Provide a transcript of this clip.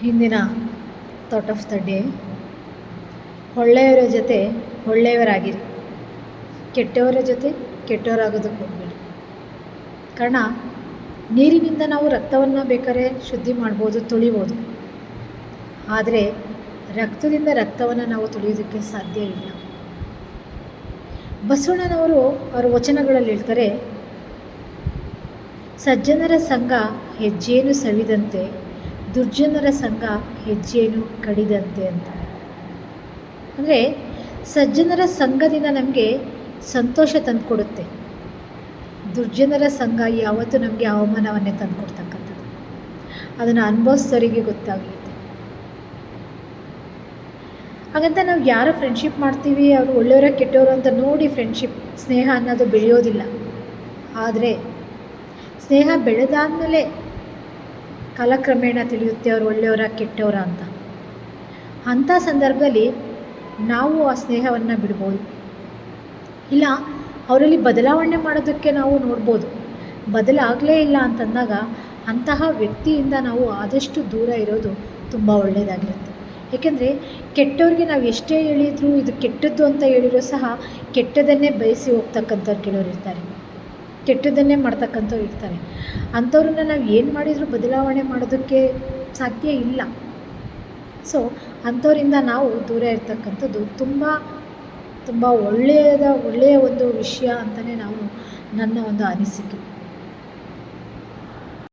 ಹಿಂದಿನ thought of the day ಒಳ್ಳೆಯವರ ಜೊತೆ ಒಳ್ಳೆಯವರಾಗಿರಿ. ಕೆಟ್ಟವರ ಜೊತೆ ಕೆಟ್ಟವರಾಗೋದಕ್ಕೆ ಹೋಗಬೇಡಿ. ಕಾರಣ, ನೀರಿನಿಂದ ನಾವು ರಕ್ತವನ್ನು ಬೇಕಾದ್ರೆ ಶುದ್ಧಿ ಮಾಡ್ಬೋದು, ತುಳಿಬೋದು. ಆದರೆ, ರಕ್ತದಿಂದ ರಕ್ತವನ್ನು ನಾವು ತುಳಿಯೋದಕ್ಕೆ ಸಾಧ್ಯ ಇಲ್ಲ. ಬಸವಣ್ಣನವರು ಅವರ ವಚನಗಳಲ್ಲಿ ಹೇಳ್ತಾರೆ, ಸಜ್ಜನರ ಸಂಘ ಹೆಜ್ಜೇನು ಸವಿದಂತೆ ದುರ್ಜನರ ಸಂಘ ಹೆಜ್ಜೆನು ಕಡಿದಂತೆ ಅಂತ. ಅಂದರೆ ಸಜ್ಜನರ ಸಂಘದಿಂದ ನಮಗೆ ಸಂತೋಷ ತಂದುಕೊಡುತ್ತೆ. ದುರ್ಜನರ ಸಂಘ ಯಾವತ್ತೂ ನಮಗೆ ಅವಮಾನವನ್ನೇ ತಂದುಕೊಡ್ತಕ್ಕಂಥದ್ದು. ಅದನ್ನು ಅನುಭವಿಸೋರಿಗೆ ಗೊತ್ತಾಗುತ್ತೆ ಹಾಗಂತ ನಾವು ಯಾರ ಫ್ರೆಂಡ್ಶಿಪ್ ಮಾಡ್ತೀವಿ, ಅವರು ಒಳ್ಳೆಯವರ ಕೆಟ್ಟವರು ಅಂತ ನೋಡಿ ಫ್ರೆಂಡ್ಶಿಪ್ ಸ್ನೇಹ ಅನ್ನೋದು ಬೆಳೆಯೋದಿಲ್ಲ. ಆದರೆ ಸ್ನೇಹ ಬೆಳೆದಾದಮೇಲೆ ಕಾಲಕ್ರಮೇಣ ತಿಳಿಯುತ್ತೆ ಅವರು ಒಳ್ಳೆಯವರ, ಕೆಟ್ಟವರ ಅಂತ. ಅಂಥ ಸಂದರ್ಭದಲ್ಲಿ ನಾವು ಆ ಸ್ನೇಹವನ್ನು ಬಿಡ್ಬೋದು. ಇಲ್ಲ, ಅವರಲ್ಲಿ ಬದಲಾವಣೆ ಮಾಡೋದಕ್ಕೆ ನಾವು ನೋಡ್ಬೋದು. ಬದಲಾಗಲೇ ಇಲ್ಲ ಅಂತಂದಾಗ ಅಂತಹ ವ್ಯಕ್ತಿಯಿಂದ ನಾವು ಆದಷ್ಟು ದೂರ ಇರೋದು ತುಂಬ ಒಳ್ಳೆಯದಾಗಿರುತ್ತೆ. ಏಕೆಂದರೆ ಕೆಟ್ಟವ್ರಿಗೆ ನಾವು ಎಷ್ಟೇ ಹೇಳಿದರೂ ಇದು ಕೆಟ್ಟದ್ದು ಅಂತ ಹೇಳಿದರೂ ಸಹ ಕೆಟ್ಟದನ್ನೇ ಬಯಸಿ ಹೋಗ್ತಕ್ಕಂಥವ್ರು ಕೆಲವರು ಇರ್ತಾರೆ. ಕೆಟ್ಟದನ್ನೇ ಮಾಡ್ತಕ್ಕಂಥವ್ರು ಇರ್ತಾರೆ. ಅಂಥವ್ರನ್ನ ನಾವು ಏನು ಮಾಡಿದರೂ ಬದಲಾವಣೆ ಮಾಡೋದಕ್ಕೆ ಸಾಧ್ಯ ಇಲ್ಲ. ಸೊ ಅಂಥವರಿಂದ ನಾವು ದೂರ ಇರ್ತಕ್ಕಂಥದ್ದು ತುಂಬ ತುಂಬ ಒಳ್ಳೆಯದ, ಒಳ್ಳೆಯ ಒಂದು ವಿಷಯ ಅಂತಲೇ ನಾವು ನನ್ನ ಒಂದು ಅನಿಸಿಕೆ.